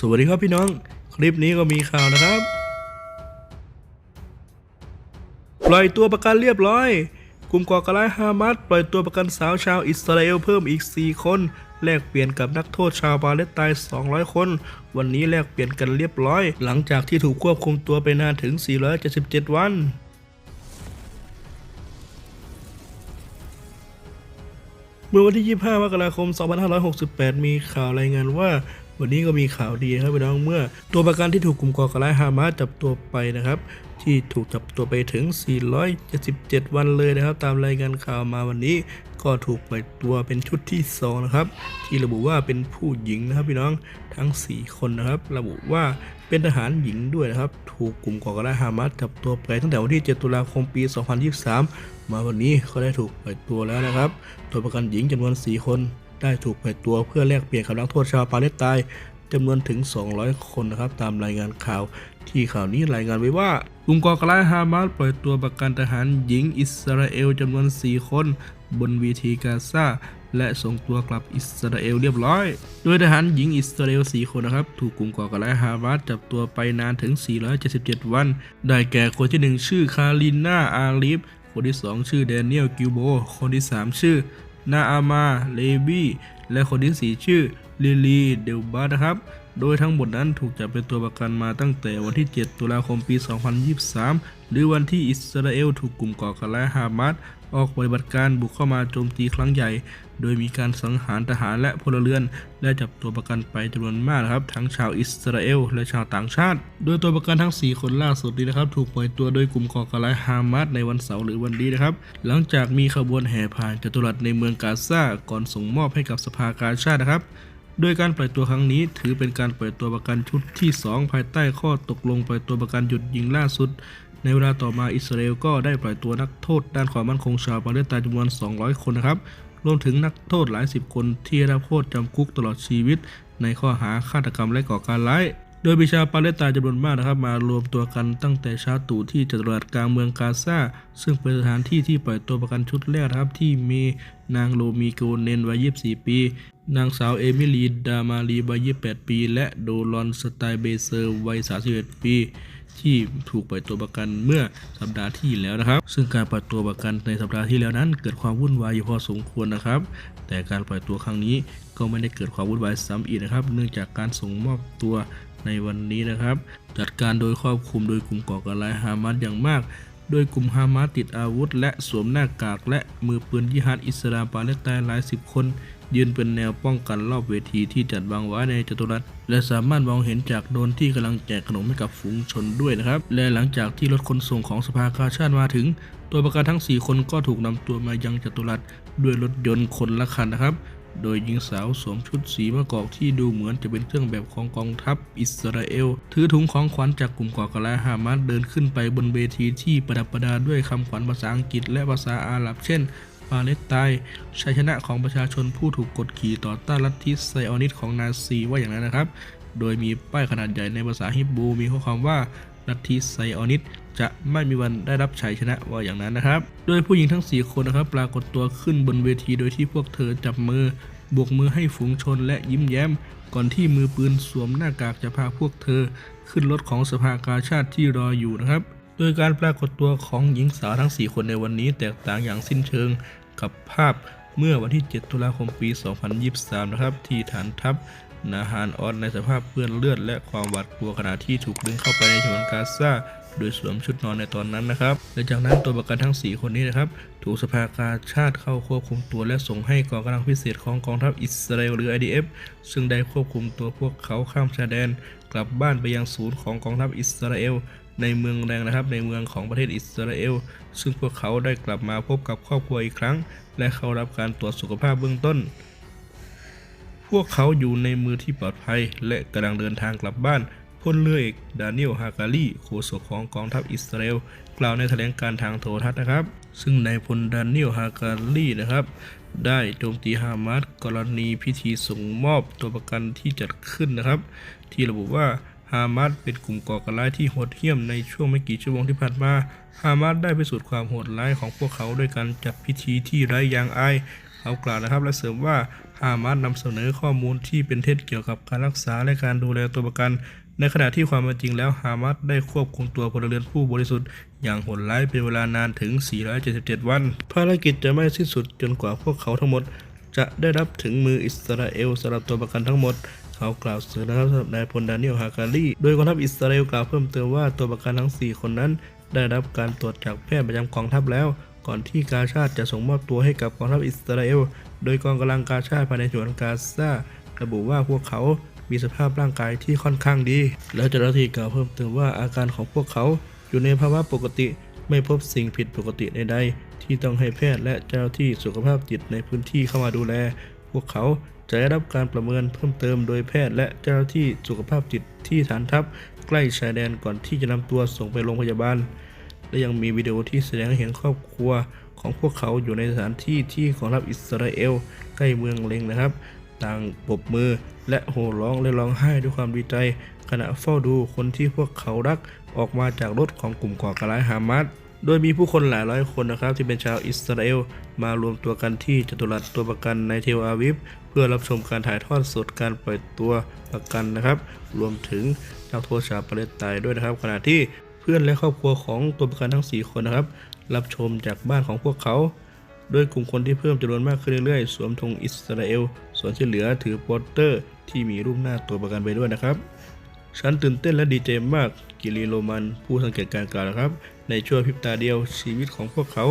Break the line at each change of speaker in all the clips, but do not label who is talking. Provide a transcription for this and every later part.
สวัสดีครับพี่น้อง คลิปนี้ก็มีข่าวนะครับ ปล่อยตัวประกันเรียบร้อย กลุ่มก่อการร้ายฮามาสปล่อยตัวประกันสาวชาวอิสราเอลเพิ่มอีก 4 คน แลกเปลี่ยนกับนักโทษชาวปาเลสไตน์ 200 คน วันนี้แลกเปลี่ยนกันเรียบร้อย หลังจากที่ถูกควบคุมตัวไปนานถึง 477 วันเมื่อวันที่ 25 มกราคม 2568 มีข่าวรายงานว่า วันนี้ก็มีข่าวดีครับพี่น้องเมื่อ ตัวประกันที่ถูกกลุ่มก่อการร้ายฮามาสจับตัวไปนะครับ ที่ถูกจับตัวไปถึง 477 วันเลยนะครับ ตามรายงานข่าวมาวันนี้ ก็ถูกปล่อยตัวเป็นชุดที่ 2 นะครับ ที่ระบุว่าเป็นผู้หญิงนะครับพี่น้องทั้ง 4 คนนะครับ ระบุว่าเป็นทหารหญิงด้วยนะครับ ถูกกลุ่มก่อการร้ายฮามาสจับตัวไปตั้งแต่วันที่ 7 ตุลาคมปี 2023 มาวันนี้เขาได้ถูกปล่อยตัวแล้วนะครับ ตัวประกันหญิงจำนวน 4 คน ได้ถูกปล่อยตัวเพื่อแลกเปลี่ยนกับนักโทษชาวปาเลสไตน์จำนวนถึง 200 คนนะครับ ตามรายงานข่าวที่ข่าวนี้รายงานไว้ว่ากลุ่มก่อการร้ายฮามาสปล่อยตัวประกันทหารหญิงอิสราเอลจำนวน 4 คน บนวีทีกาซาและส่งตัวกลับอิสราเอลเรียบร้อย โดยทหารหญิงอิสราเอล 4 คนนะครับ ถูกกลุ่มก่อการร้ายฮามาสจับตัวไปนานถึง 477 วัน ได้แก่คนที่ 1 ชื่อคาริน่าอาลีฟคนที่ 2 ชื่อแดเนียลกิลโบ คนที่ 3 ชื่อ นาอามา เลบีและคนที่สีชื่อลิลี เดลบัสนะครับ โดยทั้งหมดนั้นถูกจับเป็นตัวประกันมาตั้งแต่วันที่ 7 ตุลาคมปี 2023 หรือวันที่อิสราเอลถูกกลุ่มก่อการร้ายฮามาสออกปฏิบัติการบุกเข้ามาโจมตีครั้งใหญ่ โดยมีการสังหารทหารและพลเรือน และจับตัวประกันไปจำนวนมากครับ ทั้งชาวอิสราเอลและชาวต่างชาติ โดยตัวประกันทั้ง 4 คนล่าสุดนี้นะครับ ถูกปล่อยตัวโดยกลุ่มก่อการร้ายฮามาสในวันเสาร์หรือวันนี้นะครับ หลังจากมีขบวนแห่ผ่านจัตุรัสในเมืองกาซาก่อนส่งมอบให้กับสภากาชาตินะครับ โดยการปล่อยตัวครั้งนี้ถือเป็นการปล่อยตัวประกันชุดที่ 2 ภายใต้ข้อตกลงปล่อยตัวประกันหยุดยิงล่าสุด ในเวลาต่อมาอิสราเอลก็ได้ปล่อยตัวนักโทษด้านความมั่นคงชาวปาเลสไตน์จำนวน 200 คนนะครับ รวมถึงนักโทษหลายสิบคนที่ได้รับโทษจำคุกตลอดชีวิต ในข้อหาฆาตกรรมและก่อการร้าย โดยมีชาวปาเลสไตน์จำนวนมากนะครับมารวมตัวกันตั้งแต่เช้าตู่ที่จัตุรัสกลางเมืองกาซาซึ่งเป็นสถานที่ที่ปล่อยตัวประกันชุดแรกครับที่มีนางโลมีโกเนนวัย 24 ปี นางสาวเอมิลีดามารีวัย28 ปี และโดลอนสไตเบเซอร์วัย31 ปี ที่ถูกปล่อยตัวประกันเมื่อสัปดาห์ที่แล้วนะครับ ซึ่งการปล่อยตัวประกันในสัปดาห์ที่แล้วนั้น เกิดความวุ่นวายอยู่พอสมควรนะครับ แต่การปล่อยตัวครั้งนี้ก็ไม่ได้เกิดความวุ่นวายซ้ำอีกนะครับ เนื่องจากการส่งมอบตัวในวันนี้นะครับ จัดการโดยครอบคลุมโดยกลุ่มก่อการร้ายฮามาสอย่างมากโดยกลุ่มฮามาสติดอาวุธ และสวมหน้ากากและมือปืนยิฮัดอิสลามปาเลสไตน์หลายสิบคน ยืนเป็นแนวป้องกันรอบเวทีที่จัดวางไว้ในจัตุรัส และสามารถมองเห็นจากโดนที่กำลังแจกขนมให้กับฝูงชนด้วยนะครับ และหลังจากที่รถขนส่งของสภากาชาติมาถึง ตัวประกันทั้ง 4 คนก็ถูกนำตัวมายังจัตุรัส ด้วยรถยนต์คนละคันนะครับ โดยหญิงสาวสวมชุดสีมะกอกที่ดูเหมือนจะเป็นเครื่องแบบของกองทัพอิสราเอล ถือถุงของขวัญจากกลุ่มก่อการร้ายฮามาสเดินขึ้นไปบนเวทีที่ประดับประดาด้วยคำขวัญภาษาอังกฤษและภาษาอาหรับเช่น ปาเลสไตน์ชัยชนะของประชาชนผู้ถูกกดขี่ต่อต้านลัทธิไซออนิสของนาซีว่าอย่างนั้นนะครับ โดยมีป้ายขนาดใหญ่ในภาษาฮิบรูมีข้อความว่าลัทธิไซออนิสจะไม่มีวันได้รับชัยชนะว่าอย่างนั้นนะครับ โดยผู้หญิงทั้ง 4 คนนะครับ ปรากฏตัวขึ้นบนเวทีโดยที่พวกเธอจับมือบวกมือให้ฝูงชนและยิ้มแย้ม ก่อนที่มือปืนสวมหน้ากากจะพาพวกเธอ ขึ้นรถของสภากาชาติที่รออยู่นะครับ โดยการปรากฏตัวของหญิงสาวทั้ง 4 คนในวันนี้แตกต่างอย่างสิ้นเชิงกับภาพเมื่อวันที่ 7 ตุลาคมปี 2023 นะครับ ที่ฐานทัพนาฮานออนในสภาพเปื้อนเลือดและความหวาดกลัวขณะที่ถูกดึงเข้าไปในฉนวนกาซาโดยสวมชุดนอนในตอนนั้นนะครับ และจากนั้นตัวประกันทั้ง 4 คนนี้นะครับ ถูกสภากาชาติเข้าควบคุมตัวและส่งให้กองกำลังพิเศษของกองทัพอิสราเอลหรือ IDF ซึ่งได้ควบคุมตัวพวกเขาข้ามชายแดน กลับบ้านไปยังศูนย์ของกองทัพอิสราเอล ในเมืองแรงนะครับ ในเมืองของประเทศอิสราเอล ซึ่งพวกเขาได้กลับมาพบกับครอบครัวอีกครั้ง และเข้ารับการตรวจสุขภาพเบื้องต้น พวกเขาอยู่ในมือที่ปลอดภัย และกำลังเดินทางกลับบ้านพลเรือเอกดานิเอลฮาการีโฆษกของกองทัพอิสราเอลกล่าวในแถลงการทางโทรทัศน์นะครับ ซึ่งนายพลดานิเอลฮาการีนะครับ ได้โจมตีฮามาสกรณีพิธีส่งมอบตัวประกันที่จัดขึ้นนะครับ ที่ระบุว่า ฮามาสเป็นกลุ่มก่อการร้ายที่โหดเหี้ยมในช่วงไม่กี่ชั่วโมงที่ผ่านมาฮามาสได้พิสูจน์ความโหดร้ายของพวกเขาด้วยการจัดพิธีที่ไร้ยางอายเขากล่าวนะครับและเสริมว่าฮามาสนำเสนอข้อมูลที่เป็นเท็จเกี่ยวกับการรักษาและการดูแลตัวประกัน ในขณะที่ความเป็นจริงแล้วฮามาสได้ควบคุมตัวพลเรือนผู้บริสุทธิ์อย่างโหดร้ายเป็นเวลานานถึง 477 วัน ภารกิจจะไม่สิ้นสุดจนกว่าพวกเขาทั้งหมด จะได้รับถึงมืออิสราเอลสำหรับตัวประกันทั้งหมด เขากล่าวเสริมนะครับสำหรับนายพลดานิเอลฮาการีโดยกองทัพอิสราเอลกล่าวเพิ่มเติมว่าตัวประกันทั้ง 4 คนนั้น ได้รับการตรวจจากแพทย์ประจำกองทัพแล้ว ก่อนที่กาชาติจะส่งมอบตัวให้กับกองทัพอิสราเอล โดยกองกำลังกาชาติภายในฉนวนกาซาระบุว่าพวกเขามีสภาพร่างกายที่ค่อนข้างดี และเจ้าหน้าที่กล่าวเพิ่มเติมว่าอาการของพวกเขาอยู่ในภาวะปกติไม่พบสิ่งผิดปกติใดๆที่ต้องให้แพทย์และเจ้าหน้าที่สุขภาพจิตในพื้นที่เข้ามาดูแล พวกเขา จะได้รับการประเมินเพิ่มเติมโดยแพทย์และเจ้าหน้าที่สุขภาพจิตที่ฐานทัพใกล้ชายแดนก่อนที่จะนำตัวส่งไปโรงพยาบาล และยังมีวิดีโอที่แสดงให้เห็นครอบครัวของพวกเขาอยู่ในสถานที่ที่กองทัพอิสราเอลใกล้เมืองเลงนะครับ ต่างปบมือและโห่ร้องและร้องไห้ด้วยความดีใจ ขณะเฝ้าดูคนที่พวกเขารักออกมาจากรถของกลุ่มก่อการร้ายฮามาส โดยมีผู้คนหลายร้อยคนนะครับ ที่เป็นชาวอิสราเอลมารวมตัวกันที่จตุรัสตัวประกันในเทลอาวิฟเพื่อรับชมการถ่ายทอดสดการปล่อยตัวประกันนะครับ รวมถึงนักโทษชาวปาเลสไตน์ด้วยนะครับ ขณะที่เพื่อนและครอบครัวของตัวประกันทั้ง 4 คนนะครับ รับชมจากบ้านของพวกเขาโดยกลุ่มคนที่เพิ่มจำนวนมากขึ้นเรื่อยๆ สวมธงอิสราเอล ส่วนที่เหลือถือโปสเตอร์ที่มีรูปหน้าตัวประกันไปด้วยนะครับ ฉันตื่นเต้นและดีใจมากกิลีโรมัน ผู้สังเกตการณ์กล่าวนะครับ ในช่วงพริบตาเดียวชีวิตของพวกเขา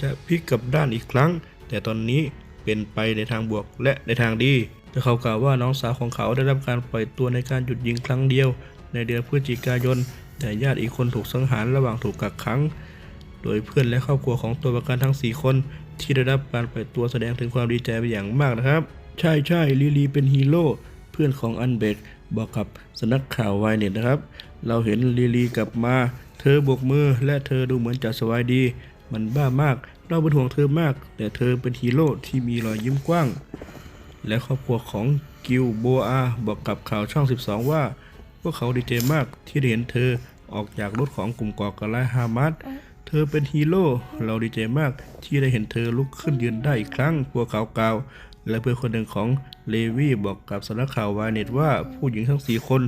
จะพลิกกลับด้านอีกครั้ง แต่ตอนนี้เป็นไปในทางบวกและในทางดีแต่เขากล่าวว่าน้องสาวของเขาได้รับการปล่อยตัวในการหยุดยิงครั้งเดียว ในเดือนพฤศจิกายน แต่ญาติอีกคนถูกสังหารระหว่างถูกกักขัง โดยเพื่อนและครอบครัวของตัวประกันทั้ง 4 คน ที่ได้รับการปล่อยตัวแสดงถึงความดีใจเป็นอย่างมากนะครับ ใช่ใช่ลีลีเป็นฮีโร่เพื่อนของอันเบก บอกกับสนักข่าววายเน็ตนะครับ เราเห็นลีลีกลับมา เธอบกมือและเธอดูเหมือนจะสบายดี มันบ้ามาก เราเป็นห่วงเธอมาก แต่เธอเป็นฮีโร่ที่มีรอยยิ้มกว้าง และครอบครัวของกิลโบอาบอกกับข่าวช่อง 12 ว่า พวกเขาดีใจมากที่ได้เห็นเธอออกจากรถของกลุ่มก่อการร้ายฮามาสเธอเป็นฮีโร่ เราดีใจมากที่ได้เห็นเธอลุกขึ้นยืนได้อีกครั้ง พวกเขากล่าว และเพื่อนคนหนึ่งของเลวีบอกกับสำนักข่าววายเน็ตว่าผู้หญิงทั้งสี่คน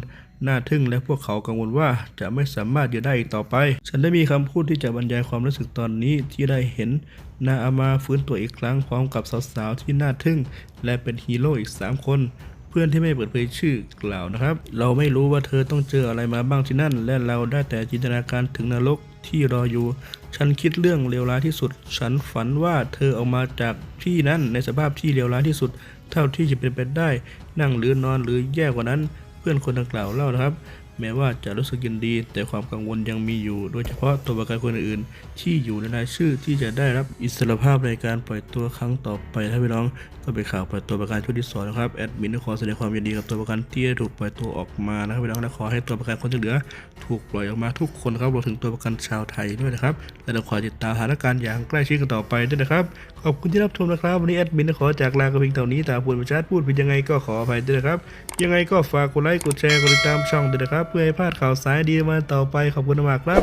น่าทึ่งและพวกเขากังวลว่าจะไม่สามารถยืนได้อีกต่อไป ฉันได้มีคำพูดที่จะบรรยายความรู้สึกตอนนี้ที่ได้เห็นนาอามาฟื้นตัวอีกครั้งพร้อมกับสาวๆที่น่าทึ่ง และเป็นฮีโร่อีกสามคนเพื่อนที่ไม่เปิดเผยชื่อกล่าวนะครับ เราไม่รู้ว่าเธอต้องเจออะไรมาบ้างที่นั่น และเราได้แต่จินตนาการถึงนรกที่รออยู่ ฉันคิดเรื่องเลวร้ายที่สุด ฉันฝันว่าเธอออกมาจากที่นั่นในสภาพที่เลวร้ายที่สุด เท่าที่จะเป็นไปได้ นั่งหรือนอนหรือแย่กว่านั้น เพื่อนคนดังกล่าวเล่านะครับ แม้ว่าจะรู้สึกยินดี แต่ความกังวลยังมีอยู่ โดยเฉพาะตัวประกันคนอื่นๆ ที่อยู่ในรายชื่อที่จะได้รับอิสรภาพในการปล่อยตัวครั้งต่อไปถ้าพี่น้องก็เป็นข่าวปล่อยตัวประกันชุดที่สองนะครับแอดมินขอแสดงความยินดีกับตัวประกันที่ได้ถูกปล่อยตัวออกมานะครับพี่น้องและขอให้ตัวประกันคนที่เหลือ ถูกปล่อยออกมาทุกคนครับรวมถึงตัวประกันชาวไทยด้วยนะครับและเราขอติดตามสถานการณ์อย่างใกล้ชิดกันต่อไปด้วยนะครับขอบคุณที่รับชมนะครับวันนี้แอดมินขอจากลากันเพียงเท่านี้ตาพูดประชาพูดผิดยังไงก็ขออภัยด้วยนะครับยังไงก็ฝากกดไลค์กดแชร์กดติดตามช่องด้วยนะครับ เพื่อให้พลาดข่าวสารดีมาต่อไปขอบคุณมากครับ